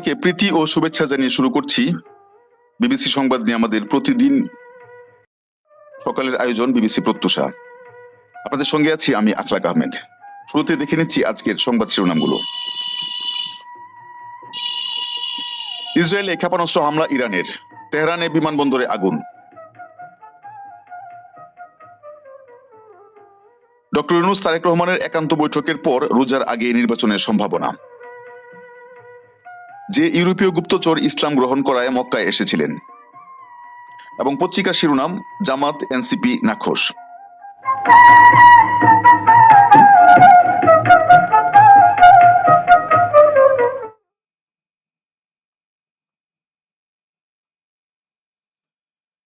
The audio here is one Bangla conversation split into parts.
সবাইকে প্রীতি ও শুভেচ্ছা জানিয়ে শুরু করছি। বিবিসি সংবাদ নিয়ে আমাদের প্রতিদিন সকালের আয়োজন বিবিসি প্রত্যুষা। আপনাদের সঙ্গে আছি আমি আখলাক আহমেদ। শুরুতে দেখে নিচ্ছি আজকের সংবাদ শিরোনামগুলো। ইসরায়েলে ক্ষেপণাস্ত্র হামলা ইরানের। তেহরানে বিমানবন্দরে আগুন। ডক্টর ইউনুস তারেক রহমানের একান্ত বৈঠকের পর রোজার আগে নির্বাচনের সম্ভাবনা। যে ইউরোপীয় গুপ্তচর ইসলাম গ্রহণ করায় মক্কায় এসেছিলেন। এবং পত্রিকার শিরোনাম জামাত এনসিপি নাখোশ।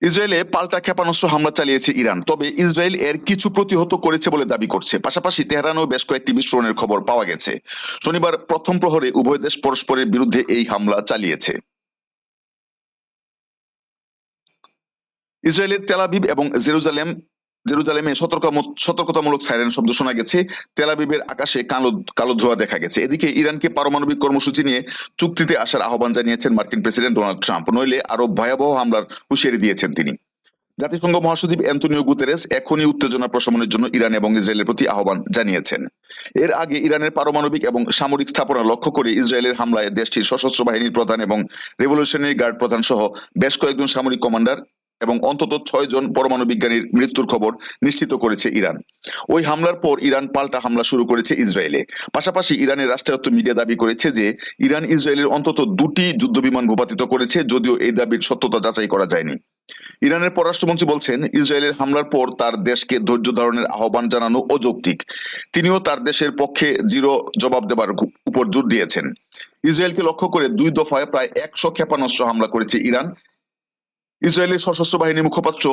ইসরায়েলে পাল্টা ক্ষেপণাস্ত্র হামলা চালিয়েছে ইরান। তবে ইসরায়েল এর কিছু প্রতিহত করেছে বলে দাবি করছে। পাশাপাশি তেহরানেও বেশ কয়েকটি বিস্ফোরণের খবর পাওয়া গেছে। শনিবার প্রথম প্রহরে উভয় দেশ পরস্পরের বিরুদ্ধে এই হামলা চালিয়েছে। ইসরায়েলের তেলাবিব এবং জেরুজালেম জেরুজালেমে সতর্ক সতর্কতামূলক সাইরেন শব্দ শোনা গেছে। তেলাবিবের আকাশে কালো কালো ধোঁয়া দেখা গেছে। এদিকে ইরানকে পারমাণবিক কর্মসূচি নিয়ে চুক্তিতে আসার আহ্বান জানিয়েছেন মার্কিন প্রেসিডেন্ট ডোনাল্ড ট্রাম্প। নইলে আরও ভয়াবহ হামলার হুঁশিয়ারি দিয়েছেন তিনি। জাতিসংঘ মহাসচিব অ্যান্টনিও গুতেরেস এখনই উত্তেজনা প্রশমনের জন্য ইরান এবং ইসরায়েলের প্রতি আহ্বান জানিয়েছেন। এর আগে ইরানের পারমাণবিক এবং সামরিক স্থাপনা লক্ষ্য করে ইসরায়েলের হামলায় দেশটির সশস্ত্র বাহিনীর প্রধান এবং রেভলিউশনারি গার্ড প্রধান সহ বেশ কয়েকজন সামরিক কমান্ডার এবং অন্তত ছয় জন পরমাণু বিজ্ঞানীর মৃত্যুর খবর নিশ্চিত করেছে ইরান। ওই হামলার পর ইরান পাল্টা হামলা শুরু করেছে ইসরায়েলে। পাশাপাশি ইরানের রাষ্ট্রায়ত্ত মিডিয়া দাবি করেছে যে, ইরান ইসরায়েলের অন্তত দুটি যুদ্ধবিমান ভূপাতিত করেছে, যদিও এই দাবির সত্যতা যাচাই করা যায়নি। ইরানের পররাষ্ট্রমন্ত্রী বলছেন, ইসরায়েলের হামলার পর তার দেশকে ধৈর্য ধারণের আহ্বান জানানো অযৌক্তিক। তিনিও তার দেশের পক্ষে জিরো জবাব দেবার উপর জোর দিয়েছেন। ইসরায়েলকে লক্ষ্য করে দুই দফায় প্রায় একশো ক্ষেপণাস্ত্র হামলা করেছে ইরান। ইসরায়েলের সশস্ত্র বাহিনীর মুখপাত্র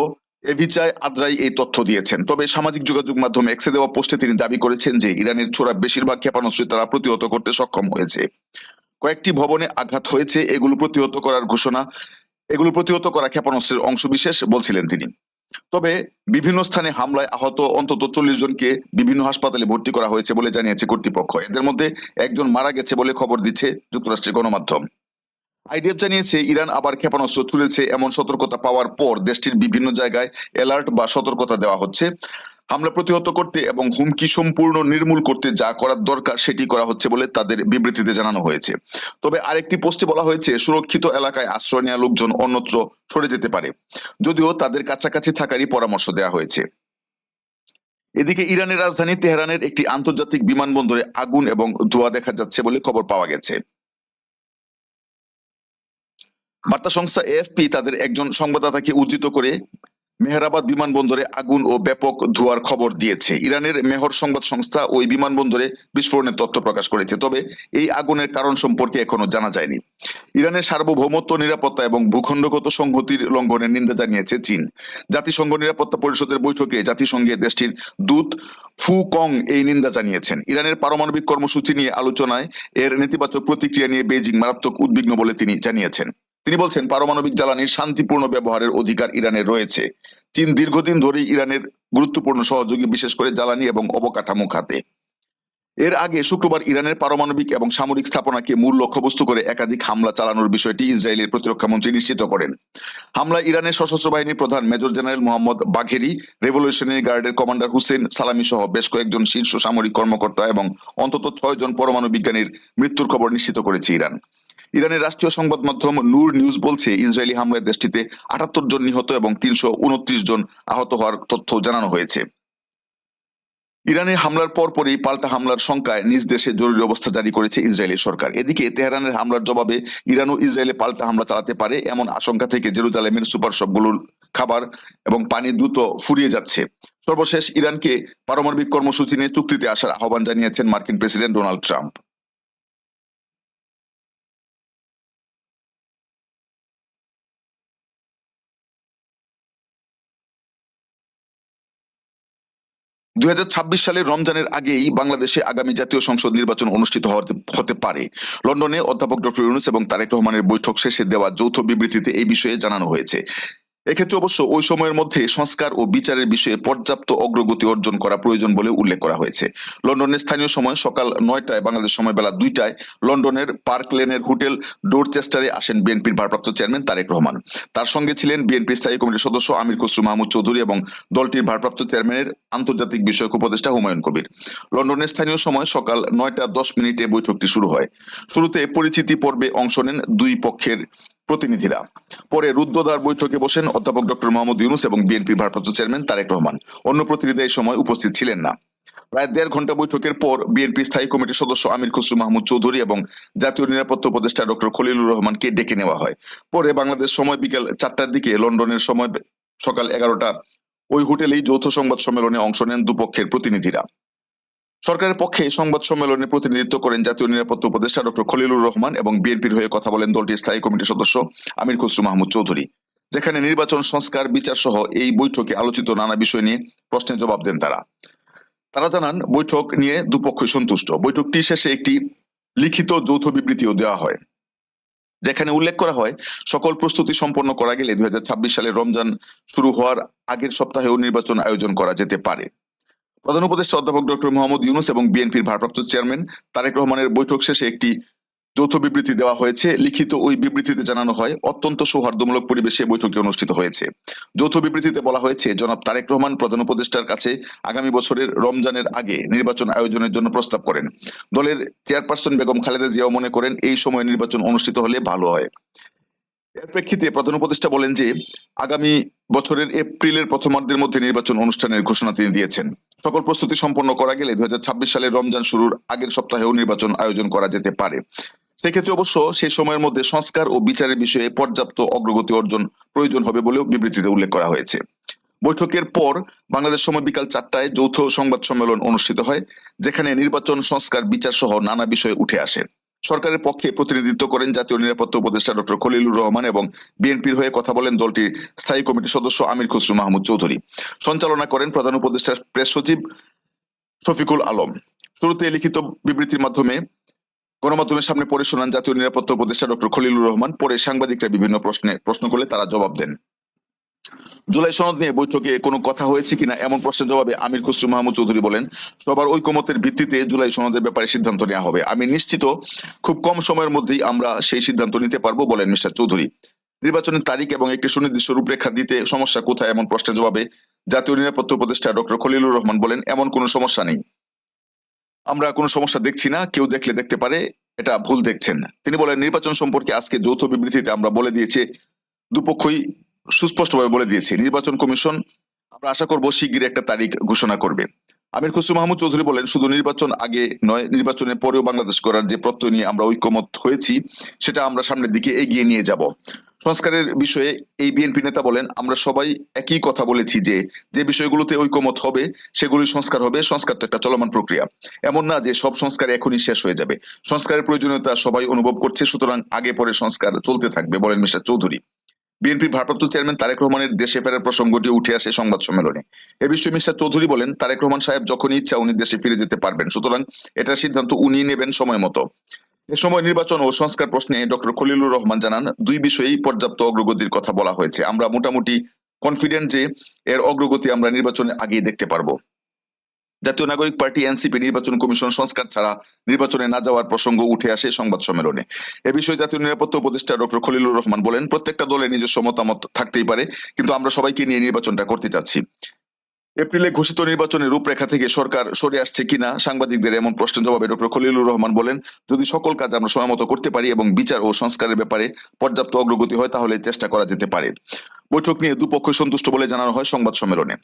এভিচায় আদ্রাই এই তথ্য দিয়েছেন। তবে সামাজিক যোগাযোগ মাধ্যমে এক্সে দেওয়া পোস্টে তিনি দাবি করেছেন যে ইরানের ছোড়া বেশিরভাগ ক্ষেপণাস্ত্র তারা প্রতিহত করতে সক্ষম হয়েছে। কয়েকটি ভবনে আঘাত হয়েছে, এগুলো প্রতিহত করার ঘোষণা, এগুলো প্রতিহত করা ক্ষেপণাস্ত্রের অংশবিশেষ বলছিলেন তিনি। তবে বিভিন্ন স্থানে হামলায় আহত অন্তত চল্লিশ জনকে বিভিন্ন হাসপাতালে ভর্তি করা হয়েছে বলে জানিয়েছে কর্তৃপক্ষ। এদের মধ্যে একজন মারা গেছে বলে খবর দিচ্ছে যুক্তরাষ্ট্রের গণমাধ্যম। আইডিএফ জানিয়েছে, ইরান আবার ক্ষেপণাস্ত্র ছুড়েছে এমন সতর্কতা পাওয়ার পর দেশটির বিভিন্ন জায়গায় অ্যালার্ট বা সতর্কতা দেওয়া হচ্ছে। হামলা প্রতিহত করতে এবং হুমকি সম্পূর্ণ নির্মূল করতে যা করার দরকার সেটি করা হচ্ছে বলে তাদের বিবৃতিতে জানানো হয়েছে। তবে আরেকটি পোস্টে বলা হয়েছে, সুরক্ষিত এলাকায় আশ্রয় নেওয়া লোকজন অন্যত্র সরে যেতে পারে। যদিও তাদের কাছাকাছি থাকারই পরামর্শ দেওয়া হয়েছে। এদিকে ইরানের রাজধানী তেহরানের একটি আন্তর্জাতিক বিমানবন্দরে আগুন এবং ধোঁয়া দেখা যাচ্ছে বলে খবর পাওয়া গেছে। বার্তা সংস্থা এএফপি তাদের একজন সংবাদদাতাকে উদ্ধৃত করে মেহরাবাদ বিমানবন্দরে আগুন ও ব্যাপক ধোয়ার খবর দিয়েছে। ইরানের মেহর সংবাদ সংস্থা ওই বিমানবন্দরে বিস্ফোরণের তথ্য প্রকাশ করেছে, তবে এই আগুনের কারণ সম্পর্কে এখনও জানা যায়নি। ইরানের সার্বভৌমত্ব, নিরাপত্তা এবং ভূখণ্ডগত সংহতির লঙ্ঘনের নিন্দা জানিয়েছে চীন। জাতিসংঘ নিরাপত্তা পরিষদের বৈঠকে জাতিসংঘে দেশটির দূত ফু কং এই নিন্দা জানিয়েছেন। ইরানের পারমাণবিক কর্মসূচি নিয়ে আলোচনায় এর নেতিবাচক প্রতিক্রিয়া নিয়ে বেজিং মারাত্মক উদ্বিগ্ন বলে তিনি জানিয়েছেন। তিনি বলছেন, পারমাণবিক জ্বালানির শান্তিপূর্ণ ব্যবহারের অধিকার ইরানের রয়েছে। চীন দীর্ঘদিন ধরেই ইরানের গুরুত্বপূর্ণ সহযোগী, বিশেষ করে জ্বালানি এবং অবকাঠামো খাতে। এর আগে শুক্রবার ইরানের পারমাণবিক এবং সামরিক স্থাপনাকে মূল লক্ষ্যবস্তু করে একাধিক হামলা চালানোর বিষয়টি ইসরায়েলের প্রতিরক্ষা মন্ত্রী নিশ্চিত করেন। হামলা ইরানের সশস্ত্র বাহিনীর প্রধান major general Mohammad Bagheri, revolutionary গার্ডের কমান্ডার হুসেন সালামি সহ বেশ কয়েকজন শীর্ষ সামরিক কর্মকর্তা এবং অন্তত ছয় জন পরমাণু বিজ্ঞানীর মৃত্যুর খবর নিশ্চিত করেছে ইরান। ইরানের রাষ্ট্রীয় সংবাদ মাধ্যম নূর নিউজ বলছে, ইসরায়েলি হামলায় দেশটিতে আটাত্তর জন নিহত এবং তিনশো উনত্রিশ জন আহত হওয়ার তথ্য জানানো হয়েছে। ইরানের হামলার পরপরই পাল্টা হামলার শঙ্কায় নিজ দেশে জরুরি অবস্থা জারি করেছে ইসরায়েলি সরকার। এদিকে তেহরানের হামলার জবাবে ইরান ও ইসরায়েলে পাল্টা হামলা চালাতে পারে এমন আশঙ্কা থেকে জেরুজালেমের সুপার শপগুলোর খাবার এবং পানি দ্রুত ফুরিয়ে যাচ্ছে। সর্বশেষ ইরানকে পারমাণবিক কর্মসূচি নিয়ে চুক্তিতে আসার আহ্বান জানিয়েছেন মার্কিন প্রেসিডেন্ট ডোনাল্ড ট্রাম্প। দুই হাজার ছাব্বিশ সালে রমজানের আগেই বাংলাদেশে আগামী জাতীয় সংসদ নির্বাচন অনুষ্ঠিত হতে হতে পারে। লন্ডনে অধ্যাপক ডক্টর ইউনুস এবং তারেক রহমানের বৈঠক শেষে দেওয়া যৌথ বিবৃতিতে এই বিষয়ে জানানো হয়েছে। এক্ষেত্রে অবশ্য ওই সময়ের মধ্যে সংস্কার ও বিচারের বিষয়ে পর্যাপ্ত অগ্রগতি অর্জন করা প্রয়োজন বলে উল্লেখ করা হয়েছে। লন্ডনের স্থানীয় সময় সকাল নয়টায় বাংলাদেশ সময় বেলা দুইটায় লন্ডনের পার্ক লেনের হোটেল ডোরচেস্টারে আসেন বিএনপির ভারপ্রাপ্ত চেয়ারম্যান তারেক রহমান। তার সঙ্গে ছিলেন বিএনপির স্থায়ী কমিটির সদস্য আমির খসরু মাহমুদ চৌধুরী এবং দলটির ভারপ্রাপ্ত চেয়ারম্যানের আন্তর্জাতিক বিষয়ক উপদেষ্টা হুমায়ুন কবির। লন্ডনের স্থানীয় সময় সকাল নয়টা দশ মিনিটে বৈঠকটি শুরু হয়। শুরুতে পরিচিতি পর্বে অংশ নেন দুই পক্ষের প্রতিনিধিরা। পরে রুদ্রদ্বার বৈঠকে বসেন অধ্যাপক ডক্টর মোহাম্মদ ইউনুস এবং বিএনপির ভারপ্রাপ্ত চেয়ারম্যান তারেক রহমান। অন্য প্রতিনিধি এই সময় উপস্থিত ছিলেন না। প্রায় দেড় ঘণ্টা বৈঠকের পর বিএনপি স্থায়ী কমিটির সদস্য আমির খসরু মাহমুদ চৌধুরী এবং জাতীয় নিরাপত্তা উপদেষ্টা ডক্টর খলিলুর রহমানকে ডেকে নেওয়া হয়। পরে বাংলাদেশ সময় বিকেল চারটার দিকে লন্ডনের সময় সকাল এগারোটা ওই হোটেলেই যৌথ সংবাদ সম্মেলনে অংশ নেন দুপক্ষের প্রতিনিধিরা। সরকারের পক্ষে সংবাদ সম্মেলনে প্রতিনিধিত্ব করেন জাতীয় নিরাপত্তা উপদেষ্টা ডক্টর খলিলুর রহমান এবং বিএনপির হয়ে কথা বলেন দলটির স্থায়ী কমিটির সদস্য আমির খসরু মাহমুদ চৌধুরী। যেখানে নির্বাচন, সংস্কার, বিচার সহ এই বৈঠকে আলোচিত নানা বিষয় নিয়ে প্রশ্নের জবাব দেন তারা। তারা জানান, বৈঠক নিয়ে দুপক্ষই সন্তুষ্ট। বৈঠকটি শেষে একটি লিখিত যৌথ বিবৃতিও দেওয়া হয়। যেখানে উল্লেখ করা হয়, সকল প্রস্তুতি সম্পন্ন করা গেলে দুই হাজার ছাব্বিশ সালে রমজান শুরু হওয়ার আগের সপ্তাহেও নির্বাচন আয়োজন করা যেতে পারে। প্রধান উপদেষ্টা অধ্যাপক ডক্টর মোহাম্মদ ইউনুস এবং বিএনপির ভারপ্রাপ্ত চেয়ারম্যান তারেক রহমানের বৈঠক শেষে একটি যৌথ বিবৃতি দেওয়া হয়েছে। লিখিত ওই বিবৃতিতে জানানো হয়, অত্যন্ত সৌহার্দ্যমূলক পরিবেশে বৈঠকটি অনুষ্ঠিত হয়েছে। যৌথ বিবৃতিতে বলা হয়েছে, জনাব তারেক রহমান প্রধান উপদেষ্টার কাছে আগামী বছরের রমজানের আগে নির্বাচন আয়োজনের জন্য প্রস্তাব করেন। দলের চেয়ারপারসন বেগম খালেদা জিয়াও মনে করেন, এই সময় নির্বাচন অনুষ্ঠিত হলে ভালো হয়। এর প্রেক্ষিতে প্রধান উপদেষ্টা বলেন যে, আগামী বছরের এপ্রিলের প্রথমার্ধের মধ্যে নির্বাচন অনুষ্ঠানের ঘোষণা তিনি দিয়েছেন। সকল প্রস্তুতি সম্পন্ন করা গেলে দুই সালের রমজান শুরুর আগের সপ্তাহেও নির্বাচন আয়োজন করা যেতে পারে। সেক্ষেত্রে অবশ্য সেই সময়ের মধ্যে সংস্কার ও বিচারের বিষয়ে পর্যাপ্ত অগ্রগতি অর্জন প্রয়োজন হবে বলেও বিবৃতিতে উল্লেখ করা হয়েছে। বৈঠকের পর বাংলাদেশ সময় বিকাল চারটায় যৌথ সংবাদ সম্মেলন অনুষ্ঠিত হয়, যেখানে নির্বাচন, সংস্কার, বিচার সহ নানা বিষয় উঠে আসে। সরকারের পক্ষে প্রতিনিধিত্ব করেন জাতীয় নিরাপত্তা উপদেষ্টা ডক্টর খলিলুর রহমান এবং বিএনপির হয়ে কথা বলেন দলটির স্থায়ী কমিটির সদস্য আমির খসরু মাহমুদ চৌধুরী। সঞ্চালনা করেন প্রধান উপদেষ্টার প্রেস সচিব শফিকুল আলম। শুরুতে লিখিত বিবৃতির মাধ্যমে গণমাধ্যমের সামনে পড়ে শোনান জাতীয় নিরাপত্তা উপদেষ্টা ডক্টর খলিলুর রহমান। পরে সাংবাদিকরা বিভিন্ন প্রশ্নে প্রশ্ন করলে তারা জবাব দেন। জুলাই সনদ নিয়ে বৈঠকে কোনো কথা হয়েছে কিনা এমন প্রশ্নের জবাবে আমির খসরু মাহমুদ চৌধুরী বলেন, সবার ঐকমতের ভিত্তিতে জুলাই সনদের ব্যাপারে সিদ্ধান্ত নেওয়া হবে। আমি নিশ্চিত খুব কম সময়ের মধ্যেই আমরা সেই সিদ্ধান্ত নিতে পারব, বলেন মিস্টার চৌধুরী। নির্বাচনের তারিখ এবং একটি সুনির্দিষ্ট রূপরেখা দিতে সমস্যা কোথায় এমন প্রশ্নের জবাবে জাতীয় নিরাপত্তা উপদেষ্টা ডক্টর খলিলুর রহমান বলেন, এমন কোনো সমস্যা নেই। আমরা কোনো সমস্যা দেখছি না, কেউ দেখলে দেখতে পারে, এটা ভুল দেখছেন। তিনি বলেন, নির্বাচন সম্পর্কে আজকে যৌথ বিবৃতিতে আমরা বলে দিয়েছি, দুপক্ষই সুস্পষ্টভাবে বলে দিয়েছি, নির্বাচন কমিশন আমরা আশা করব শিগগিরই একটা তারিখ ঘোষণা করবে। আমির খসরু মাহমুদ চৌধুরী বলেন, শুধু নির্বাচন আগে নয়, নির্বাচনের পরেও বাংলাদেশ করার যে প্রত্যয় নিয়ে আমরা ঐক্যমত হয়েছি, সেটা আমরা সামনের দিকে এগিয়ে নিয়ে যাব। সংস্কারের বিষয়ে এই বিএনপি নেতা বলেন, আমরা সবাই একই কথা বলেছি যে যে বিষয়গুলোতে ঐক্যমত হবে সেগুলি সংস্কার হবে, সংস্কার তো একটা চলমান প্রক্রিয়া। এমন না যে সব সংস্কার এখনই শেষ হয়ে যাবে। সংস্কারের প্রয়োজনীয়তা সবাই অনুভব করছে, সুতরাং আগে পরে সংস্কার চলতে থাকবে, বলেন মিস্টার চৌধুরী। বিএনপির ভারপ্রাপ্ত চেয়ারম্যান তারেক রহমানের দেশে ফেরার প্রসঙ্গটি উঠে আসে সংবাদ সম্মেলনে। এ বিষয়ে মিস্টার চৌধুরী বলেন, তারেক রহমান সাহেব যখনই ইচ্ছা উনি দেশে ফিরে যেতে পারবেন। সুতরাং এটার সিদ্ধান্ত উনি নেবেন সময় মতো। এ সময় নির্বাচন ও সংস্কার প্রশ্নে ডক্টর খলিলুর রহমান জানান, দুই বিষয়েই পর্যাপ্ত অগ্রগতির কথা বলা হয়েছে। আমরা মোটামুটি কনফিডেন্ট যে এর অগ্রগতি আমরা নির্বাচনে আগেই দেখতে পারব। জাতীয় নাগরিক পার্টি এনসিপি নির্বাচন কমিশন সংস্কার ছাড়া নির্বাচনে না যাওয়ার প্রসঙ্গ উঠে আসে সংবাদ সম্মেলনে। এ বিষয়ে জাতীয় নিরাপত্তা উপদেষ্টা ডক্টর খলিলুর রহমান বলেন, প্রত্যেকটা দলের নিজস্ব মতামত থাকতেই পারে, কিন্তু আমরা সবাইকে নিয়ে নির্বাচনটা করতে চাচ্ছি। এপ্রিলে ঘোষিত নির্বাচনের রূপরেখা থেকে সরকার সরে আসছে কিনা, সাংবাদিকদের এমন প্রশ্নের জবাবে ডক্টর খলিলুর রহমান বলেন, যদি সকল কাজ আমরা সময় মতো করতে পারি এবং বিচার ও সংস্কারের ব্যাপারে পর্যাপ্ত অগ্রগতি হয়, তাহলে চেষ্টা করা যেতে পারে। বৈঠক নিয়ে দুপক্ষ সন্তুষ্ট বলে জানানো হয় সংবাদ সম্মেলনে।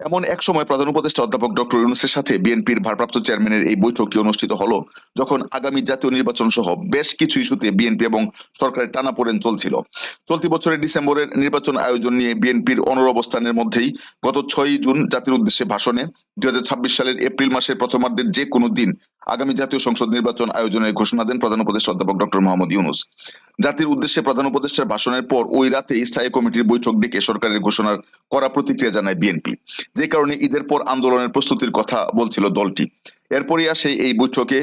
এমন এক সময় প্রধান উপদেষ্টা অধ্যাপক ডক্টর ইউনুসের সাথে বিএনপির ভারপ্রাপ্ত চেয়ারম্যানের এই বৈঠকটি অনুষ্ঠিত হলো, যখন আগামী জাতীয় নির্বাচন সহ বেশ কিছু ইস্যুতে বিএনপি এবং সরকারের টানাপোড়েন চলছিল। চলতি বছরের ডিসেম্বরের নির্বাচন আয়োজন নিয়ে বিএনপির অনর অবস্থানের মধ্যেই গত ছয়ই জুন জাতির উদ্দেশ্যে ভাষণে দুই হাজার ছাব্বিশ সালের এপ্রিল মাসের প্রথমার্ধের যে কোনো দিন আগামী জাতীয় সংসদ নির্বাচন আয়োজনের ঘোষণা দেন প্রধান উপদেষ্টা অধ্যাপক ডক্টর মোহাম্মদ ইউনুস। জাতির উদ্দেশ্যে প্রধান উপদেষ্টার ভাষণের পর ওই রাতে স্থায়ী কমিটির বৈঠক ডেকে সরকারের ঘোষণার করা প্রতিক্রিয়া জানায় বিএনপি। যে কারণে ঈদের পর আন্দোলনের প্রস্তুতির কথা বলছিল দলটি। এরপরই আসে এই বৈঠকে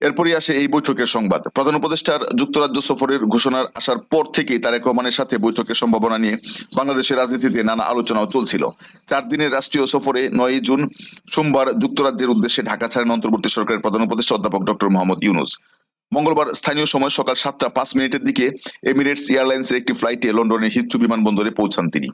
এরপরই আসে এই বৈঠকের সংবাদ। প্রধান উপদেষ্টার যুক্তরাজ্য সফরের ঘোষণার আসার পর থেকেই তারেক রহমানের সাথে বৈঠকের সম্ভাবনা নিয়ে বাংলাদেশের রাজনীতিতে নানা আলোচনাও চলছিল। চার দিনের রাষ্ট্রীয় সফরে নয় জুন সোমবার যুক্তরাজ্যের উদ্দেশ্যে ঢাকা ছাড়েন অন্তর্বর্তী সরকারের প্রধান উপদেষ্টা অধ্যাপক ডক্টর মোহাম্মদ ইউনুস। মঙ্গলবার স্থানীয় সময় সকাল সাতটা পাঁচ মিনিটের দিকে এমিরেটস এয়ারলাইন্সের একটি ফ্লাইটে লন্ডনের হিথ্রু বিমানবন্দরে পৌঁছান তিনি।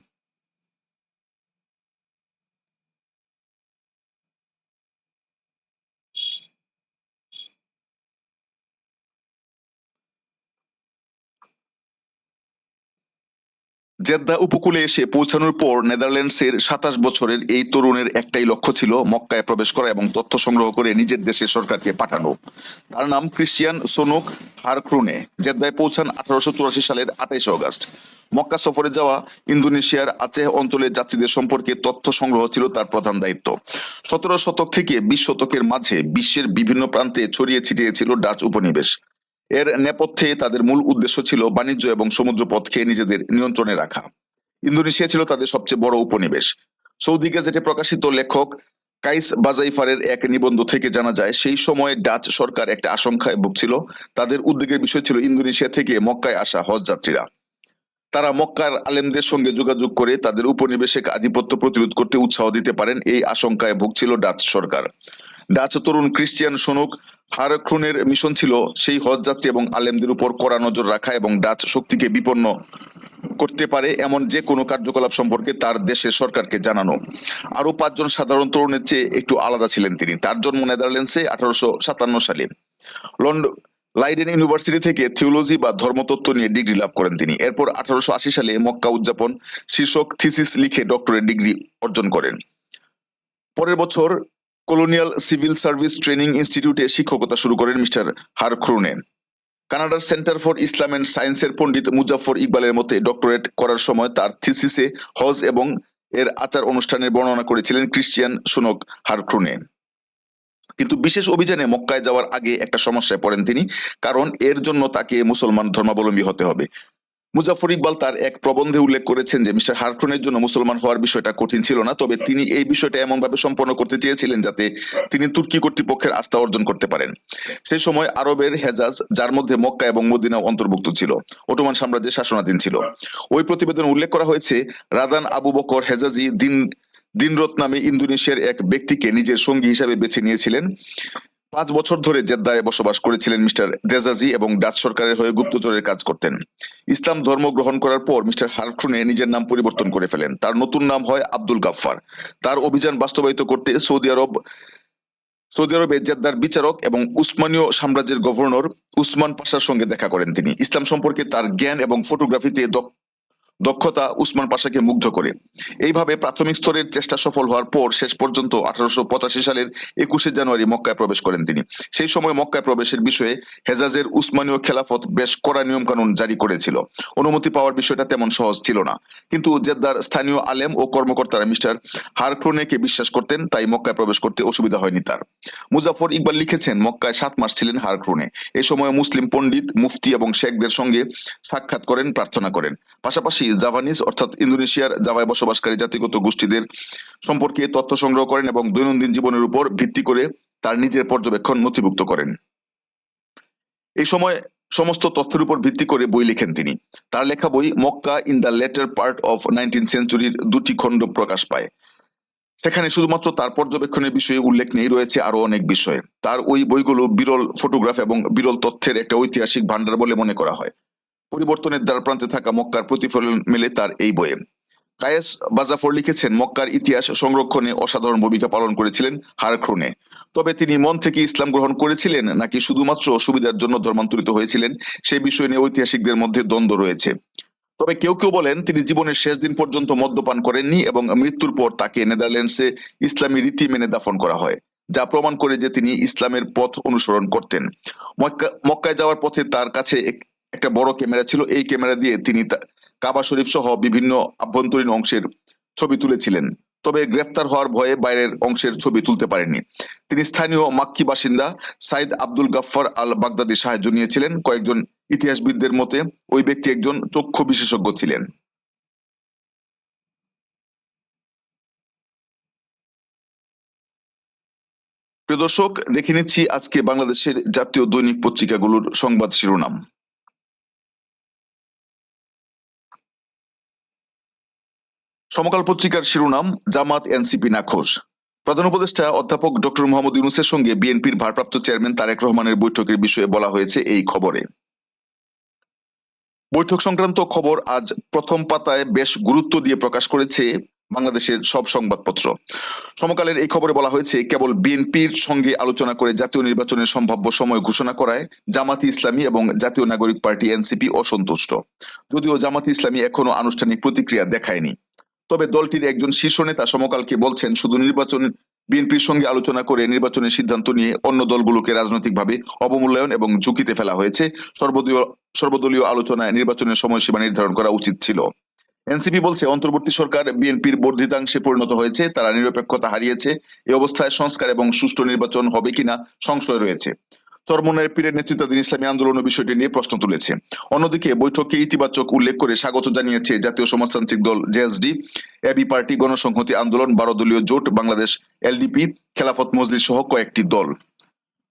জেদ্দা উপকূলে এসে পৌঁছানোর পর নেদারল্যান্ডসের সাতাশ বছরের এই তরুণের একটাই লক্ষ্য ছিল মক্কায় প্রবেশ করা এবং তথ্য সংগ্রহ করে নিজের দেশের সরকারকে পাঠানো। তার নাম ক্রিশ্চিয়ান সোনুক হারক্রুনে। জেদ্দায় পৌঁছান আঠারোশো চুরাশি সালের আঠাইশে অগস্ট। মক্কা সফরে যাওয়া ইন্দোনেশিয়ার আচেহ অঞ্চলের যাত্রীদের সম্পর্কে তথ্য সংগ্রহ ছিল তার প্রধান দায়িত্ব। সতেরো শতক থেকে বিশ শতকের মাঝে বিশ্বের বিভিন্ন প্রান্তে ছড়িয়ে ছিটিয়ে ছিল ডাচ উপনিবেশ। এর নেপথ্যে তাদের মূল উদ্দেশ্য ছিল বাণিজ্য এবং সমুদ্রপথকে নিজেদের নিয়ন্ত্রণে রাখা। ইন্দোনেশিয়া ছিল তাদের সবচেয়ে বড় উপনিবেশ। সৌদি গেজেটে প্রকাশিত লেখক কাইস বাজাইফারের এক নিবন্ধ থেকে জানা যায়, সেই সময় ডাচ সরকার একটা আশঙ্কায় ভুগছিল। তাদের উদ্বেগের বিষয় ছিল ইন্দোনেশিয়া থেকে মক্কায় আসা হজ যাত্রীরা। তারা মক্কার আলেমদের সঙ্গে যোগাযোগ করে তাদের উপনিবেশিক আধিপত্য প্রতিরোধ করতে উৎসাহ দিতে পারেন, এই আশঙ্কায় ভুগছিল ডাচ সরকার। ডাচ তরুণ ক্রিশ্চিয়ান সনুক হারক্রুনের মিশন ছিল সেই হজ যাত্রী এবং আলেমদের উপর কড়া নজর রাখা এবং ডাচ শক্তিকে বিপন্ন করতে পারে এমন যে কোনো কার্যকলাপ সম্পর্কে তার দেশের সরকারকে জানানো। আরও পাঁচজন সাধারণ তরুণের চেয়ে একটু আলাদা ছিলেন তিনি। তার জন্ম নেদারল্যান্ডসে আঠারোশো সাতান্ন সালে। লন্ডন লাইডেন ইউনিভার্সিটি থেকে থিওলজি বা ধর্মতত্ত্ব নিয়ে ডিগ্রি লাভ করেন তিনি। এরপর আঠারোশো আশি সালে মক্কা উদযাপন শীর্ষক থিসিস লিখে ডক্টরেট ডিগ্রি অর্জন করেন। পরের বছর কলোনিয়াল সিভিল সার্ভিস ট্রেনিং ইনস্টিটিউটে শিক্ষকতা শুরু করেন মিস্টার হারক্রুনে কানাডার সেন্টার ফর ইসলাম এন্ড সায়েন্সের পণ্ডিত মুজাফর ইকবালের মতে ডক্টরেট করার সময় তার থিসিসে হজ এবং এর আচার অনুষ্ঠানের বর্ণনা করেছিলেন ক্রিশ্চিয়ান সুনক হারক্রুনে কিন্তু বিশেষ অভিযানে মক্কায় যাওয়ার আগে একটা সমস্যায় পড়েন তিনি, কারণ এর জন্য তাকে মুসলমান ধর্মাবলম্বী হতে হবে। মুজাফর ইকবাল তার এক প্রবন্ধে উল্লেখ করেছেন যে, মিস্টার হারটনের জন্য মুসলমান হওয়ার বিষয়টা কঠিন ছিল না, তবে তিনি এই বিষয়টা এমন ভাবে সম্পন্ন করতে চেয়েছিলেন যাতে তিনি তুর্কি কর্তৃপক্ষের আস্থা অর্জন করতে পারেন। সেই সময় আরবের হেজাজ, যার মধ্যে মক্কা এবং মদিনা অন্তর্ভুক্ত ছিল, ওটোমান সাম্রাজ্যের শাসনাধীন ছিল। ওই প্রতিবেদন উল্লেখ করা হয়েছে, রাদান আবু বকর হেজাজি দিন দিনরত নামে ইন্দোনেশিয়ার এক ব্যক্তিকে নিজের সঙ্গী হিসাবে বেছে নিয়েছিলেন। পাঁচ বছর ধরে জেদ্দায় বসবাস করেছিলেন মিস্টার দেজাজি এবং ডাচ সরকারের হয়ে গুপ্তচরের কাজ করতেন। ইসলাম ধর্ম গ্রহণ করার পর মিস্টার হারক্রুনে নিজের নাম পরিবর্তন করে ফেলেন। তার নতুন নাম হয় আব্দুল গাফফার। তার অভিযান বাস্তবায়িত করতে সৌদি আরব, সৌদি আরবে জেদ্দার বিচারক এবং উসমানীয় সাম্রাজ্যের গভর্নর উসমান পাশার সঙ্গে দেখা করেন তিনি। ইসলাম সম্পর্কে তার জ্ঞান এবং ফটোগ্রাফিতে দক্ষ দক্ষতা উসমান পাশাকে মুগ্ধ করে। এইভাবে প্রাথমিক স্তরের চেষ্টা সফল হওয়ার পর শেষ পর্যন্ত আঠারোশো পঁচাশি সালের একুশে জানুয়ারি মক্কায় প্রবেশ করেন তিনি। সেই সময় মক্কায় প্রবেশের বিষয়ে হেজাজের উসমানীয় খেলাফত বেশ কড়া নিয়ম কানুন জারি করেছিল। অনুমতি পাওয়ার বিষয়টা তেমন সহজ ছিল না। কিন্তু জেদ্দার স্থানীয় আলেম ও কর্মকর্তারা মিস্টার হারক্রোনেকে বিশ্বাস করতেন, তাই মক্কায় প্রবেশ করতে অসুবিধা হয়নি তার। মুজাফর ইকবাল লিখেছেন, মক্কায় সাত মাস ছিলেন হারক্রোনে। এই সময় মুসলিম পণ্ডিত, মুফতি এবং শেখদের সঙ্গে সাক্ষাৎ করেন, প্রার্থনা করেন। পাশাপাশি জাভানিজ অর্থাৎ ইন্দোনেশিয়ার জাভায় বসবাসকারী জাতিগত গোষ্ঠীদের সম্পর্কে তথ্য সংগ্রহ করেন এবং দৈনন্দিন জীবনের উপর ভিত্তি করে তার নিজের পর্যবেক্ষণ নথিভুক্ত করেন। এই সময় সমস্ত তথ্যের উপর ভিত্তি করে বই লিখেন তিনি। তার লেখা বই Mecca in the latter part of nineteen সেঞ্চুরির দুটি খণ্ড প্রকাশ পায়। সেখানে শুধুমাত্র তার পর্যবেক্ষণের বিষয়ে উল্লেখ নেই, রয়েছে আরও অনেক বিষয়। তার ওই বইগুলো বিরল ফটোগ্রাফ এবং বিরল তথ্যের একটা ঐতিহাসিক ভান্ডার বলে মনে করা হয়। পরিবর্তনের দ্বার প্রান্তে থাকা মক্কার প্রতিফলন মেলে তার এই বইয়ে। কায়েস বাজাফর লিখেছেন, মক্কার ইতিহাস সংরক্ষণে অসাধারণ ভূমিকা পালন করেছিলেন হারক্রুনে। তবে তিনি মন থেকে ইসলাম গ্রহণ করেছিলেন নাকি শুধুমাত্র সুবিধার জন্য ধর্মান্তরিত হয়েছিলেন সেই বিষয় নিয়ে ঐতিহাসিকদের মধ্যে দ্বন্দ্ব রয়েছে। তবে কেউ কেউ বলেন, তিনি জীবনের শেষ দিন পর্যন্ত মদ্যপান করেননি এবং মৃত্যুর পর তাকে নেদারল্যান্ডসে ইসলামী রীতি মেনে দাফন করা হয়, যা প্রমাণ করে যে তিনি ইসলামের পথ অনুসরণ করতেন। মক্কা- মক্কায় যাওয়ার পথে তার কাছে একটা বড় ক্যামেরা ছিল, এই ক্যামেরা দিয়ে তিনি কাবা শরীফ সহ বিভিন্ন আভ্যন্তরীণ অংশের ছবি তুলেছিলেন। তবে গ্রেফতার হওয়ার ভয়ে বাইরের অংশের ছবি তুলতে পারেননি। তিনি স্থানীয় মাক্কি বাসিন্দা সাইদ আব্দুল গাফফার আল বাগদাদি সাহায্য নিয়েছিলেন। কয়েকজন ইতিহাসবিদদের মতে, ওই ব্যক্তি একজন চক্ষু বিশেষজ্ঞ ছিলেন। প্রিয় দর্শক, দেখে নিচ্ছি আজকে বাংলাদেশের জাতীয় দৈনিক পত্রিকাগুলোর সংবাদ শিরোনাম। সমকাল পত্রিকার শিরোনাম, জামাত, এনসিপি, নাখোশ। প্রধান উপদেষ্টা অধ্যাপক ডক্টর মোহাম্মদ ইউনুসের সঙ্গে বিএনপির ভারপ্রাপ্ত চেয়ারম্যান তারেক রহমানের বৈঠকের বিষয়ে বলা হয়েছে এই খবরে। বৈঠক সংক্রান্ত খবর আজ প্রথম পাতায় বেশ গুরুত্ব দিয়ে প্রকাশ করেছে বাংলাদেশের সব সংবাদপত্র। সমকালের এই খবরে বলা হয়েছে, কেবল বিএনপির সঙ্গে আলোচনা করে জাতীয় নির্বাচনের সম্ভাব্য সময় ঘোষণা করায় জামাতি ইসলামী এবং জাতীয় নাগরিক পার্টি এনসিপি অসন্তুষ্ট। যদিও জামাতি ইসলামী এখনও আনুষ্ঠানিক প্রতিক্রিয়া দেখায়নি। তবে দলটির একজন শীর্ষ নেতা সমকালকে বলছেন, শুধু নির্বাচন, বিএনপির সঙ্গে আলোচনা করে নির্বাচনের সিদ্ধান্ত নিয়ে অন্য দলগুলোকে রাজনৈতিকভাবে অবমূল্যায়ন এবং ঝুঁকিতে ফেলা হয়েছে। সর্বদলীয় সর্বদলীয় আলোচনায় নির্বাচনের সময়সীমা নির্ধারণ করা উচিত ছিল। এনসিপি বলছে, অন্তর্বর্তী সরকার বিএনপির বর্ধিতাংশে পরিণত হয়েছে, তারা নিরপেক্ষতা হারিয়েছে এই অবস্থায় সংস্কার এবং সুষ্ঠু নির্বাচন হবে কিনা সংশয় রয়েছে। চরমনের পীরের নেতৃত্বাধীন ইসলামী আন্দোলন বিষয়টি নিয়ে প্রশ্ন তুলেছে। অন্যদিকে বৈঠকে ইতিবাচক উল্লেখ করে স্বাগত জানিয়েছে জাতীয় সমাজতান্ত্রিক দল জেএসডি। এবি পার্টি গণসংহতি আন্দোলন বারো দলীয় জোট, বাংলাদেশ এলডিপি, খেলাফত মজলিস সহ কয়েকটি দল।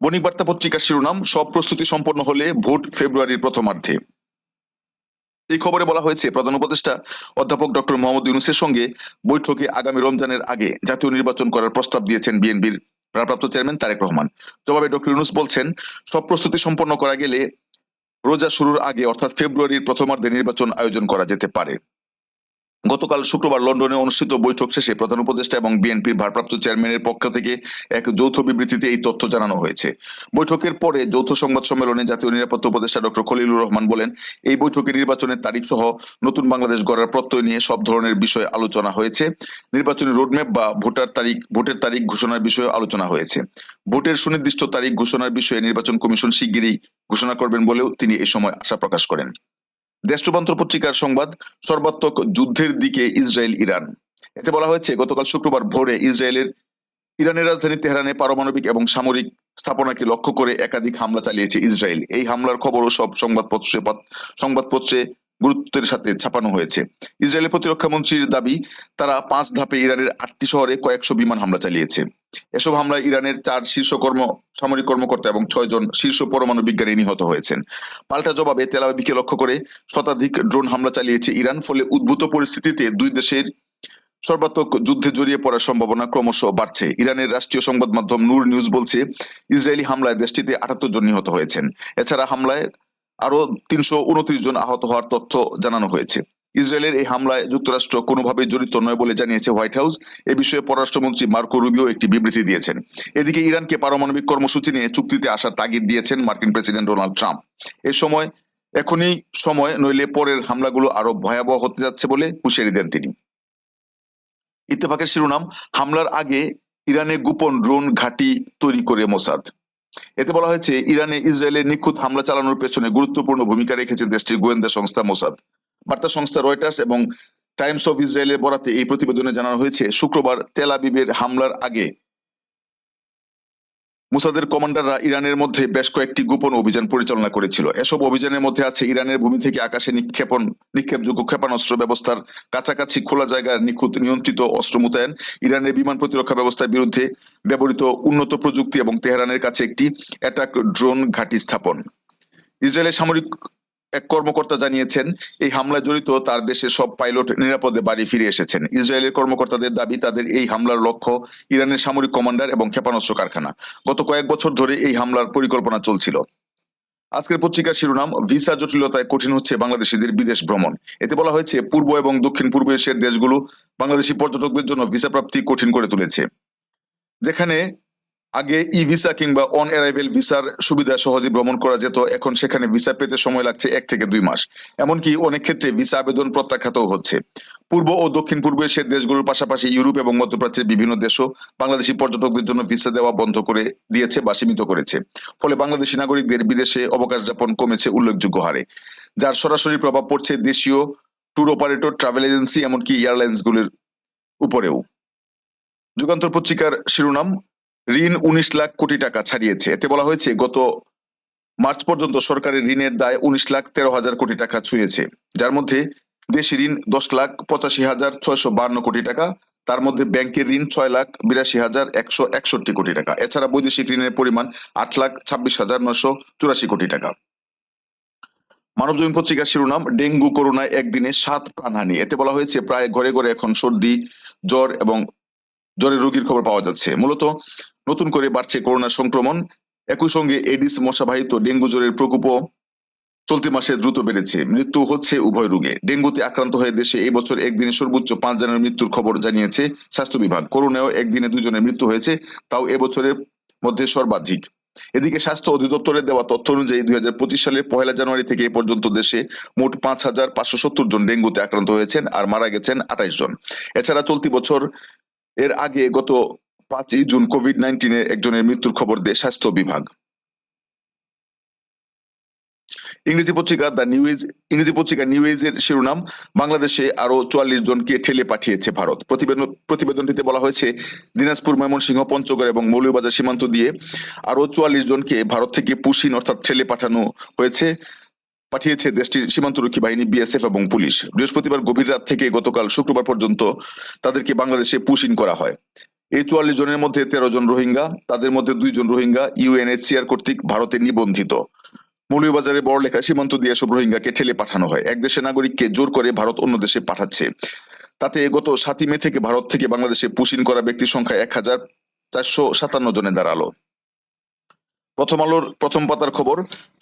বণিক বার্তা পত্রিকার শিরোনাম, সব প্রস্তুতি সম্পন্ন হলে ভোট ফেব্রুয়ারির প্রথমার্ধে। এই খবরে বলা হয়েছে, প্রধান উপদেষ্টা অধ্যাপক ডক্টর মোহাম্মদ ইউনুসের সঙ্গে বৈঠকে আগামী রমজানের আগে জাতীয় নির্বাচন করার প্রস্তাব দিয়েছেন বিএনপির ভারপ্রাপ্ত চেয়ারম্যান তারেক রহমান। জবাবে ডক্টর ইউনুস বলছেন, সব প্রস্তুতি সম্পন্ন করা গেলে রোজা শুরুর আগে, অর্থাৎ ফেব্রুয়ারির প্রথমার্ধে নির্বাচন আয়োজন করা যেতে পারে। গতকাল শুক্রবার লন্ডনে অনুষ্ঠিত বৈঠক শেষে প্রধান উপদেষ্টা এবং বিএনপির ভারপ্রাপ্ত চেয়ারম্যানের পক্ষ থেকে এক যৌথ বিবৃতিতে এই তথ্য জানানো হয়েছে। বৈঠকের পরে যৌথ সংবাদ সম্মেলনে জাতীয় নিরাপত্তা উপদেষ্টা ডক্টর খলিলুর রহমান বলেন, এই বৈঠকে নির্বাচনের তারিখ সহ নতুন বাংলাদেশ গড়ার প্রত্যয় নিয়ে সব ধরনের বিষয়ে আলোচনা হয়েছে। নির্বাচনী রোডম্যাপ বা ভোটার তারিখ, ভোটের তারিখ ঘোষণার বিষয়ে আলোচনা হয়েছে। ভোটের সুনির্দিষ্ট তারিখ ঘোষণার বিষয়ে নির্বাচন কমিশন শিগগিরই ঘোষণা করবেন বলেও তিনি এই সময় আশা প্রকাশ করেন। দেশ পত্রিকার সংবাদ সর্বাত্মক যুদ্ধের দিকে ইসরায়েল, ইরান। এতে বলা হয়েছে, গতকাল শুক্রবার ভোরে ইসরায়েলের ইরানের রাজধানী তেহরানে পারমাণবিক এবং সামরিক স্থাপনাকে লক্ষ্য করে একাধিক হামলা চালিয়েছে ইসরায়েল। এই হামলার খবরও সব সংবাদপত্রে সংবাদপত্রে গুরুত্বের সাথে ছাপানো হয়েছে। ইসরায়েলের প্রতিরক্ষা মন্ত্রীর দাবি, তারা পাঁচ ধাপে ইরানের আটটি শহরে কয়েকশো বিমান হামলা চালিয়েছে। এসব হামলায় ইরানের চার শীর্ষ কর্ম, সামরিক কর্মকর্তা এবং ছয় জন শীর্ষ পরমাণু বিজ্ঞানী নিহত হয়েছেন। পাল্টা জবাবে তেলাবিকে লক্ষ্য করে শতাধিক ড্রোন হামলা চালিয়েছে ইরান, ফলে উদ্ভূত পরিস্থিতিতে দুই দেশের সর্বাত্মক যুদ্ধে জড়িয়ে পড়ার সম্ভাবনা ক্রমশ বাড়ছে। ইরানের রাষ্ট্রীয় সংবাদ মাধ্যম নূর নিউজ বলছে, ইসরায়েলি হামলায় দেশটিতে আটাত্তর জন নিহত হয়েছেন। এছাড়া হামলায় আরও তিনশো উনত্রিশ জন আহত হওয়ার তথ্য জানানো হয়েছে। ইসরায়েলের এই হামলায় যুক্তরাষ্ট্র কোনোভাবেই জড়িত নয় বলে জানিয়েছে হোয়াইট হাউস। এ বিষয়ে পররাষ্ট্রমন্ত্রী মার্কো রুবিও একটি বিবৃতি দিয়েছেন। এদিকে ইরানকে পারমাণবিক কর্মসূচি নিয়ে চুক্তিতে আসার তাগিদ দিয়েছেন মার্কিন প্রেসিডেন্ট ডোনাল্ড ট্রাম্প। এ সময়, এখনই সময়, নইলে পরের হামলাগুলো আরও ভয়াবহ হতে যাচ্ছে বলে হুঁশিয়ারি দেন তিনি। ইত্তেফাকের শিরোনাম, হামলার আগে ইরানে গোপন ড্রোন ঘাঁটি তৈরি করে মোসাদ। এতে বলা হয়েছে, ইরানে ইসরায়েলের নিখুঁত হামলা চালানোর পেছনে গুরুত্বপূর্ণ ভূমিকা রেখেছে দেশটির গোয়েন্দা সংস্থা মোসাদ। বার্তা সংস্থা রয়টার্স এবং টাইমস অফ ইসরায়েলের বরাতে এই প্রতিবেদনে জানানো হয়েছে, শুক্রবার তেল আবিবের হামলার আগে মুসাদের কমান্ডাররা ইরানের মধ্যে বেশ কয়েকটি গোপন অভিযান পরিচালনা করেছিল। এসব অভিযানের মধ্যে আছে ইরানের ভূমি থেকে আকাশে নিক্ষেপণ, নিক্ষেপযোগ্য ক্ষেপণাস্ত্র ব্যবস্থার কাছাকাছি খোলা জায়গার নিখুঁত নিয়ন্ত্রিত অস্ত্র মোতায়েন, ইরানের বিমান প্রতিরক্ষা ব্যবস্থার বিরুদ্ধে ব্যবহৃত উন্নত প্রযুক্তি এবং তেহরানের কাছে একটি অ্যাটাক ড্রোন ঘাঁটি স্থাপন। ইসরায়েলের সামরিক এক কর্মকর্তা জানিয়েছেন, এই হামলায় জড়িত তার দেশের সব পাইলট নিরাপদে বাড়ি ফিরে এসেছেন। ইসরায়েলের কর্মকর্তাদের দাবি, তাদের এই হামলার লক্ষ্য ইরানের সামরিক কমান্ডার এবং ক্ষেপণাস্ত্র কারখানা। গত কয়েক বছর ধরে এই হামলার পরিকল্পনা চলছিল। আজকের পত্রিকার শিরোনাম, ভিসা জটিলতায় কঠিন হচ্ছে বাংলাদেশিদের বিদেশ ভ্রমণ। এতে বলা হয়েছে, পূর্ব এবং দক্ষিণ পূর্ব এশিয়ার দেশগুলো বাংলাদেশি পর্যটকদের জন্য ভিসা প্রাপ্তি কঠিন করে তুলেছে। যেখানে আগে ই ভিসা কিংবা অন অ্যারাইভেল ভিসার সুবিধা সহজে ভ্রমণ করা যেত, এখন সেখানে ভিসা পেতে সময় লাগছে এক থেকে দুই মাস। এমনকি অনেক ক্ষেত্রে ভিসা আবেদন প্রত্যাখ্যাত হচ্ছে। পূর্ব ও দক্ষিণ পূর্ব এশিয়ার দেশগুলোর পাশাপাশি ইউরোপ এবং মধ্যপ্রাচ্যের বিভিন্ন দেশও বাংলাদেশি পর্যটকদের জন্য ভিসা দেওয়া বন্ধ করে দিয়েছে বা সীমিত করেছে। ফলে বাংলাদেশি নাগরিকদের বিদেশে অবকাশ যাপন কমেছে উল্লেখযোগ্য হারে। যার সরাসরি প্রভাব পড়ছে দেশীয় ট্যুর অপারেটর ট্রাভেল এজেন্সি এমনকি এয়ারলাইন্স গুলির উপরেও। যুগান্তর পত্রিকার শিরোনাম ঋণ উনিশ লাখ কোটি টাকা ছাড়িয়েছে। এতে বলা হয়েছে, গত মার্চ পর্যন্ত সরকারের ঋণের দায় উনিশ লাখ তেরো হাজার কোটি টাকা ছুঁয়েছে। যার মধ্যে দেশি ঋণ দশ লাখ পঁচাশি হাজার ছয়শো বান্ন কোটি টাকা, তার মধ্যে ব্যাংকের ঋণ ছয় লাখ বিরাশি হাজার একশো একষট্টি কোটি টাকা। এছাড়া বৈদেশিক ঋণের পরিমাণ আট লাখ ছাব্বিশ হাজার নশো চুরাশি কোটি টাকা। মানবজমিন পত্রিকার শিরোনাম, ডেঙ্গু করোনায় একদিনে সাত প্রাণহানি এতে বলা হয়েছে, প্রায় ঘরে ঘরে এখন সর্দি, জ্বর এবং জ্বরের রোগীর খবর পাওয়া যাচ্ছে। মূলত নতুন করে বাড়ছে করোনা সংক্রমণ। একই সঙ্গে এডিস মশাবাহিত ডেঙ্গু জ্বরের প্রকোপও চলতি মাসে দ্রুত বেড়েছে। মৃত্যু হচ্ছে উভয় রোগে। ডেঙ্গুতে আক্রান্ত হয়ে দেশে এই বছর একদিনে সর্বোচ্চ পাঁচ জনের মৃত্যুর খবর জানিয়েছে স্বাস্থ্য বিভাগ। করোনায়ও একদিনে দুজনের মৃত্যু হয়েছে, তাও এবছরের মধ্যে সর্বাধিক। এদিকে স্বাস্থ্য অধিদপ্তরের দেওয়া তথ্য অনুযায়ী দুই হাজার পঁচিশ সালের পহেলা জানুয়ারি থেকে এ পর্যন্ত দেশে মোট পাঁচ হাজার পাঁচশো সত্তর জন ডেঙ্গুতে আক্রান্ত হয়েছেন আর মারা গেছেন আঠাইশ জন। এছাড়া চলতি বছর এর আগে গত পাঁচই জুন কোভিড নাইন্টিনের একজনের মৃত্যুর খবর দেয় স্বাস্থ্য বিভাগ। ইংরেজি পত্রিকা দ্য নিউজ ইংরেজি পত্রিকা নিউজ এর শিরোনাম, বাংলাদেশে আরও চুয়াল্লিশ জনকে ঠেলে পাঠিয়েছে ভারত। প্রতিবেদন, প্রতিবেদনটিতে বলা হয়েছে, দিনাজপুর, ময়মনসিংহ, পঞ্চগড় এবং মৌলভীবাজার সীমান্ত দিয়ে আরও চুয়াল্লিশ জনকে ভারত থেকে পুশিন অর্থাৎ ঠেলে পাঠানো হয়েছে, পাঠিয়েছে দেশটির সীমান্তরক্ষী বাহিনী, বিএসএফ এবং পুলিশ। বৃহস্পতিবার গভীর রাত থেকে গতকাল শুক্রবার পর্যন্ত তাদেরকে বাংলাদেশে পুশিন করা হয়। এই চুয়াল্লিশ জনের মধ্যে তেরো জন রোহিঙ্গা, তাদের মধ্যে দুইজন রোহিঙ্গা ইউএনএইচসিআর কর্তৃক ভারতে নিবন্ধিত। মৌলভীবাজারে বড় লেখা সীমান্ত দিয়ে সব রোহিঙ্গাকে ঠেলে পাঠানো হয়। এক দেশের নাগরিককে জোর করে ভারত অন্য দেশে পাঠাচ্ছে। তাতে গত সাতই মে থেকে ভারত থেকে বাংলাদেশে পুশিন করা ব্যক্তির সংখ্যা এক হাজার চারশো সাতান্ন জনে দাঁড়াল। প্রথম আলোর প্রথম পাতার খবর,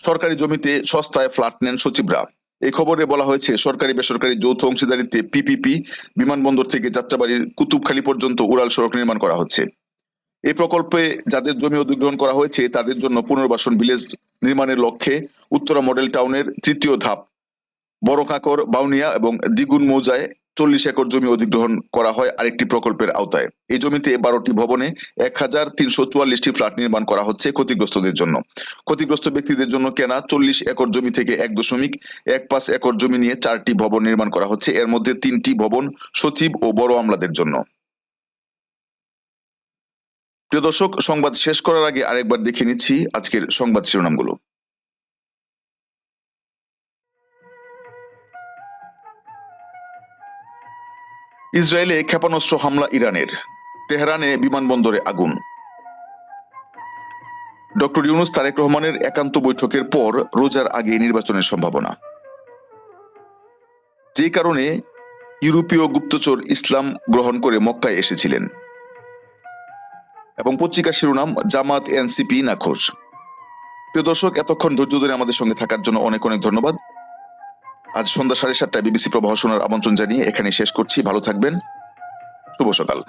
সরকারি জমিতে সস্তায় ফ্ল্যাট নেন সচিবরা। এই খবরে বলা হয়েছে, সরকারি বেসরকারি যৌথ অংশীদারিত্বে পিপিপি বিমানবন্দর থেকে যাত্রাবাড়ির কুতুবখালী পর্যন্ত উড়াল সড়ক নির্মাণ করা হচ্ছে। এই প্রকল্পে যাদের জমি অধিগ্রহণ করা হয়েছে, তাদের জন্য পুনর্বাসন ভিলেজ নির্মাণের লক্ষ্যে উত্তরা মডেল টাউনের তৃতীয় ধাপ। বড় কাকর বাউনিয়া এবং দ্বিগুণ মৌজায় চল্লিশ একর জমি অধিগ্রহণ করা হয় আরেকটি প্রকল্পের আওতায়। এই জমিতে বারোটি ভবনে এক হাজার তিনশো চুয়াল্লিশটি ফ্ল্যাট নির্মাণ করা হচ্ছে ক্ষতিগ্রস্তদের জন্য। ক্ষতিগ্রস্ত ব্যক্তিদের জন্য কেনা চল্লিশ একর জমি থেকে এক দশমিক এক পাঁচ একর জমি নিয়ে চারটি ভবন নির্মাণ করা হচ্ছে। এর মধ্যে তিনটি ভবন সচিব ও বড় আমলাদের জন্য। প্রিয় দর্শক, সংবাদ শেষ করার আগে আরেকবার দেখে নিচ্ছি আজকের সংবাদ শিরোনামগুলো। ইসরায়েলে ক্ষেপণাস্ত্র হামলা ইরানের। তেহরানে বিমানবন্দরে আগুন। ডক্টর ইউনুস তারেক রহমানের একান্ত বৈঠকের পর রোজার আগে নির্বাচনের সম্ভাবনা। যে কারণে ইউরোপীয় গুপ্তচর ইসলাম গ্রহণ করে মক্কায় এসেছিলেন। এবং পত্রিকার শিরোনাম, জামাত, এনসিপি, নাখোশ। প্রিয় দর্শক, এতক্ষণ ধৈর্য ধরে আমাদের সঙ্গে থাকার জন্য অনেক অনেক ধন্যবাদ। আজ সন্ধ্যা সাড়ে সাতটায় বিবিসি প্রবাহ শোনার আমন্ত্রণ জানিয়ে এখানে শেষ করছি। ভালো থাকবেন। শুভ সকাল।